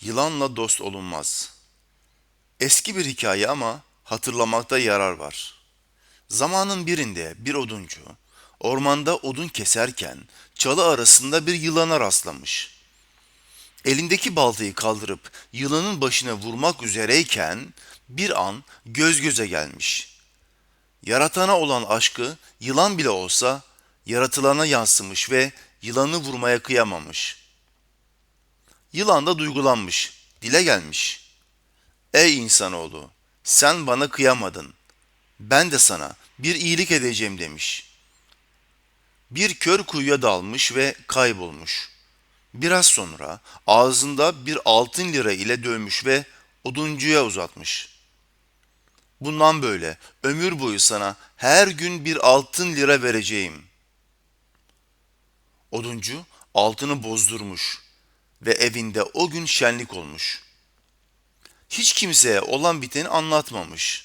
Yılanla dost olunmaz. Eski bir hikaye ama hatırlamakta yarar var. Zamanın birinde bir oduncu ormanda odun keserken çalı arasında bir yılana rastlamış. Elindeki baltayı kaldırıp yılanın başına vurmak üzereyken bir an göz göze gelmiş. Yaratana olan aşkı yılan bile olsa yaratılana yansımış ve yılanı vurmaya kıyamamış. Yılan da duygulanmış, dile gelmiş. Ey insanoğlu, sen bana kıyamadın. Ben de sana bir iyilik edeceğim demiş. Bir kör kuyuya dalmış ve kaybolmuş. Biraz sonra ağzında bir altın lira ile dövmüş ve oduncuya uzatmış. Bundan böyle ömür boyu sana her gün bir altın lira vereceğim. Oduncu altını bozdurmuş ve evinde o gün şenlik olmuş. Hiç kimseye olan biteni anlatmamış.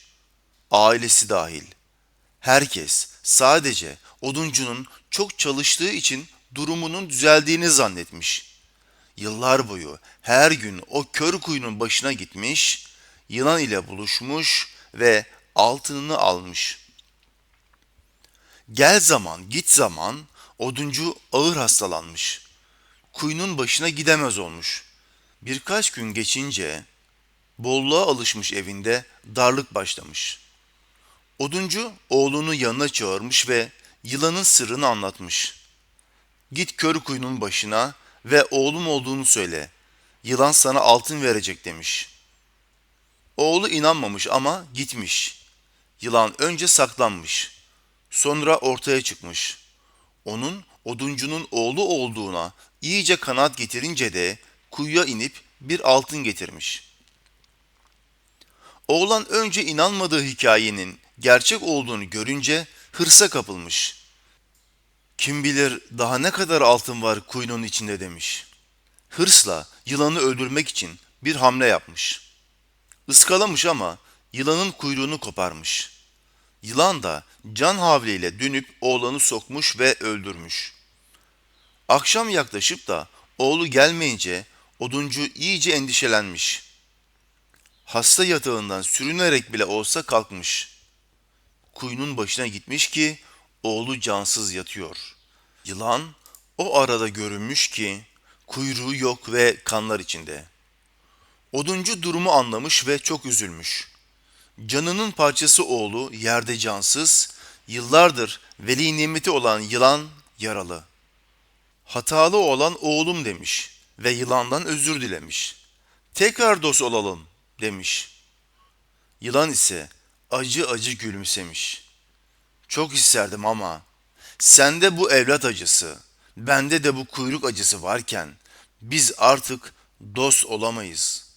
Ailesi dahil. Herkes sadece oduncunun çok çalıştığı için durumunun düzeldiğini zannetmiş. Yıllar boyu her gün o kör kuyunun başına gitmiş, yılan ile buluşmuş ve altınını almış. Gel zaman git zaman oduncu ağır hastalanmış. Kuyunun başına gidemez olmuş. Birkaç gün geçince bolluğa alışmış evinde darlık başlamış. Oduncu oğlunu yanına çağırmış ve yılanın sırrını anlatmış. Git kör kuyunun başına ve oğlum olduğunu söyle. Yılan sana altın verecek demiş. Oğlu inanmamış ama gitmiş. Yılan önce saklanmış. Sonra ortaya çıkmış. Onun oduncunun oğlu olduğuna iyice kanaat getirince de kuyuya inip bir altın getirmiş. Oğlan önce inanmadığı hikayenin gerçek olduğunu görünce hırsa kapılmış. Kim bilir daha ne kadar altın var kuyunun içinde demiş. Hırsla yılanı öldürmek için bir hamle yapmış. Iskalamış ama yılanın kuyruğunu koparmış. Yılan da can havliyle dönüp oğlanı sokmuş ve öldürmüş. Akşam yaklaşıp da oğlu gelmeyince oduncu iyice endişelenmiş. Hasta yatağından sürünerek bile olsa kalkmış. Kuyunun başına gitmiş ki oğlu cansız yatıyor. Yılan o arada görünmüş ki kuyruğu yok ve kanlar içinde. Oduncu durumu anlamış ve çok üzülmüş. Canının parçası oğlu yerde cansız, yıllardır veli nimeti olan yılan yaralı. Hatalı olan oğlum demiş ve yılandan özür dilemiş. Tekrar dost olalım demiş. Yılan ise acı acı gülümsemiş. Çok isterdim ama sende bu evlat acısı, bende de bu kuyruk acısı varken biz artık dost olamayız.''